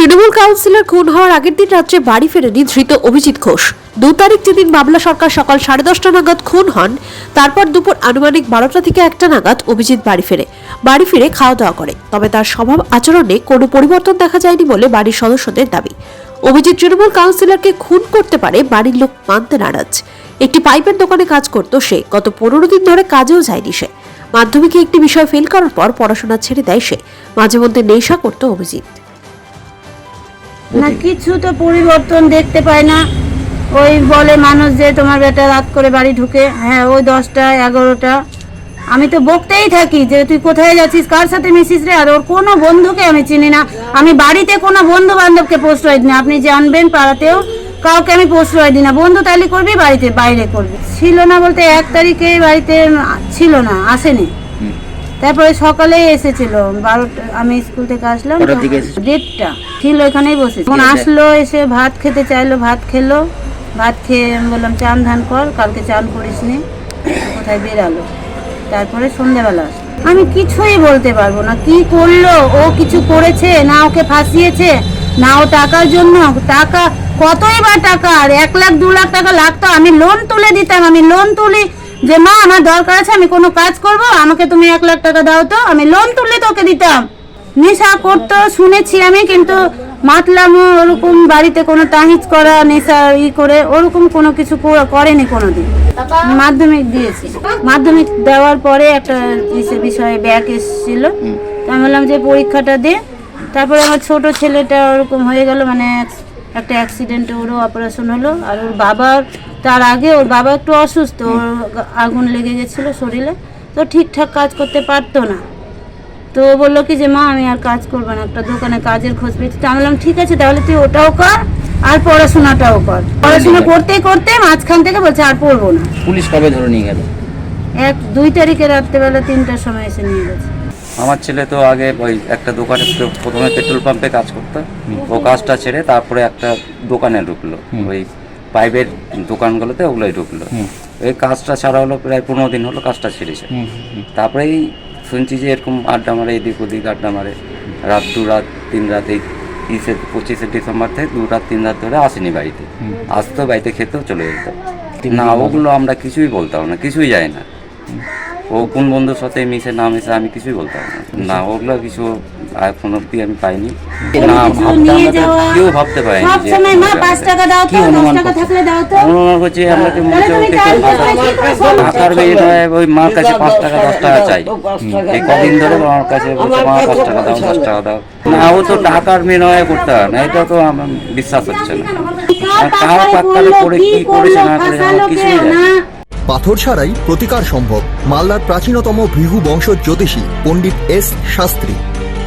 Trinamool councillor খুন হওয়ার আগের দিন রাত্রে বাড়ি ফেরেনি ধৃত অভিজিৎ ঘোষ। দু তারিখ যেদিন বাবলা সরকার সকাল সাড়ে দশটা নাগাদ খুন হন, তারপর দুপুর আনুমানিক বারোটা থেকে একটা নাগাদ অভিজিৎ বাড়ি ফেরে। বাড়ি ফিরে খাওয়া দাওয়া করে। তবে তার স্বভাব আচরণে কোনো পরিবর্তন দেখা যায়নি বলে বাড়ির সদস্যদের দাবি। অভিজিৎ তৃণমূল কাউন্সিলরকে খুন করতে পারে বাড়ির লোক মানতে নারাজ। একটি পাইপের দোকানে কাজ করত সে। গত পনেরো দিন ধরে কাজেও যায়নি সে। মাধ্যমিকে একটি বিষয় ফেল করার পর পড়াশোনা ছেড়ে দেয় সে। মাঝে মধ্যে নেশা করত অভিজিৎ। না কিছু তো পরিবর্তন দেখতে পাই না। ওই বলে মানুষ যে তোমার বেটা রাত করে বাড়ি ঢুকে হ্যাঁ ওই দশটা এগারোটা। আমি তো বকতেই থাকি যে তুই কোথায় যাচ্ছিস কার সাথে মিশিস রে? আর ওর কোনো বন্ধুকে আমি চিনি না। আমি বাড়িতে কোনো বন্ধু বান্ধবকে প্রশ্রয় দিই না। আপনি জানবেন পাড়াতেও কাউকে আমি প্রশ্রয় দিই না। বন্ধু তালি করবি বাড়িতে বাইরে করবি। ছিল না বলতে এক তারিখে বাড়িতে ছিল না আসেনি। তারপরে সকালে এসেছিল বারোটা আমি স্কুল থেকে আসলাম? দেড়টা। ছিল এখানেই বসে তখন আসলো এসে ভাত খেতে চাইলো ভাত খেলো। ভাত খেয়ে বললাম চান ধান কর কালকে চান করিস নি। কোথায় বেরালো? তারপরে সন্ধ্যেবেলা আসলো। আমি কিছুই বলতে পারব না। কি করল? ও কিছু করেছে? না ওকে ফাঁসিয়েছে? না ও টাকার জন্য? টাকা কতই বা টাকা? আর এক লাখ দু লাখ টাকা লাগতো? আমি লোন তুলে দিতাম আমি লোন তুলি যে মা আমার দরকার আছে আমি কোনো কাজ করব আমাকে তুমি এক লাখ টাকা দাও তো আমি লোন তুলে তোকে দিতাম। নেশা করতো শুনেছি আমি কিন্তু মাতলাম ওরকম বাড়িতে কোনো তাহিজ করা নেশা ই করে ওরকম কোনো কিছু কর- করেনি কোনোদিন। মাধ্যমিক দিয়েছি। মাধ্যমিক দেওয়ার পরে একটা ইসে বিষয়ে ব্যাক এসেছিল। তো আমি বললাম যে পরীক্ষাটা দে। তারপরে আমার ছোট ছেলেটা ওরকম হয়ে গেল মানে একটা অ্যাক্সিডেন্টে ওরও অপারেশন হলো আর ওর বাবার তার আগে ওর বাবা একটু অসুস্থ ওর আগুন লেগে গেছিল শরীরে তো ঠিকঠাক কাজ করতে পারতো না। তো ও বলল কি যে মা আমি আর কাজ করব না একটা দোকানে কাজের খোঁজ পেয়েছি। তো আমি বললাম ঠিক আছে তাহলে তুই ওটাও কর আর পড়াশোনাটাও কর। পড়াশোনা করতে করতে মাঝখান থেকে বলছে আর পড়ব না। পুলিশ কবে ধরে নিয়ে গেল? এক দুই তারিখে রাত্রেবেলা তিনটার সময় এসে নিয়ে গেছে। আমার ছেলে তো আগে ওই একটা দোকানে প্রথমে পেট্রোল পাম্পে কাজ করতো। ও কাজটা ছেড়ে তারপরে একটা দোকানে ঢুকলো। ওই পাইপের দোকানগুলোতে ওগুলোই ঢুকলো। এই কাজটা ছাড়া হলো প্রায় পনেরো দিন হলো কাজটা ছেড়েছে। তারপরেই শুনছি যে এরকম আড্ডা মারে এদিক ওদিক আড্ডা মারে। রাত দু রাত তিন রাত এই তিরিশে পঁচিশে ডিসেম্বর থেকে দু রাত তিন রাত ধরে আসেনি বাড়িতে। আসতো বাড়িতে খেতেও চলে যেত। না ওগুলো আমরা কিছুই বলতাম না কিছুই যায় না। ও কোন বন্ধুর সাথে মিশে না মিশে আমি কিছুই বলতাম না। না ওগুলো কিছু এখন অব্দি আমি পাইনি। না ভাবতে কেউ ভাবতে পারেনি যে কি অনুমান অনুমান করছি আমরা মনে নয় ওই মার কাছে পাঁচ টাকা দশ টাকা চাই। এই কদিন ধরে আমার কাছে বলছে মা পাঁচ টাকা দাও দশ টাকা দাও। না ও তো টাকার বিনয় করতে হয় না এটা তো আমার বিশ্বাস হচ্ছে না। আর কার পাক্কারে কি করেছে না করেছে আমার কিছুই জানি পাথর ছাড়াই প্রতিকার সম্ভব। মালদার প্রাচীনতম ভৃগু বংশ জ্যোতিষী পণ্ডিত এস শাস্ত্রী।